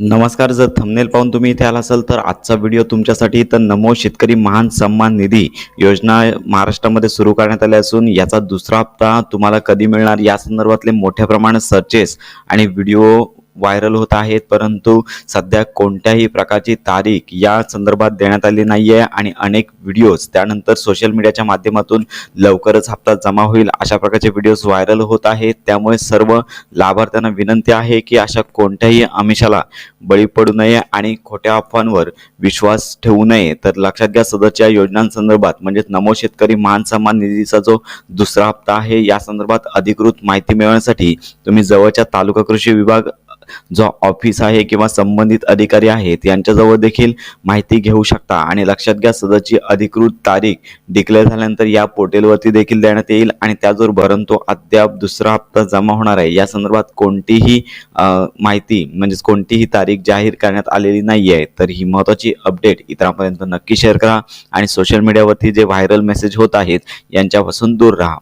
नमस्कार जर थंबनेल पाहून तुम्ही इथे आला असाल तर आजचा व्हिडिओ तुमच्यासाठी तर नमो शेतकरी महान सन्मान निधी योजना महाराष्ट्रामध्ये सुरू करण्यात आली असून याचा दुसरा हप्ता तुम्हाला कधी मिळणार? या संदर्भातले मोठ्या प्रमाणात सर्चेस आणि व्हिडिओ व्हायरल होत आहेत परंतु सध्या कोणत्याही प्रकारची तारीख या संदर्भात देण्यात आली नाही आहे आणि अनेक व्हिडिओज त्यानंतर सोशल मीडियाच्या माध्यमातून लवकरच हप्ता जमा होईल अशा प्रकारचे व्हिडिओज व्हायरल होत आहेत. त्यामुळे सर्व लाभार्थ्यांना विनंती आहे की अशा कोणत्याही आमिषाला बळी पडू नये आणि खोट्या अफवांवर विश्वास ठेवू नये. तर लक्षात घ्या सदरच्या योजनांसंदर्भात म्हणजेच नमो शेतकरी मान सन्मान निधीचा जो दुसरा हप्ता आहे या संदर्भात अधिकृत माहिती मिळवण्यासाठी तुम्ही जवळच्या तालुका कृषी विभाग जो ऑफिस आहे किंवा संबंधित अधिकारी आहेत यांच्याजवळ देखील माहिती घेऊ शकता. आणि लक्षात घ्या सदरची अधिकृत तारीख डिक्लेअर झाल्यानंतर या पोर्टलवरती देखील देण्यात येईल आणि त्याचबरोबर परंतु अद्याप दुसरा हप्ता जमा होणार आहे. या संदर्भात कोणतीही माहिती म्हणजेच कोणतीही तारीख जाहीर करण्यात आलेली नाही आहे तर ही महत्त्वाची अपडेट इतरांपर्यंत नक्की शेअर करा. आणि सोशल मीडियावरती जे व्हायरल मेसेज होत आहेत यांच्यापासून दूर राहा.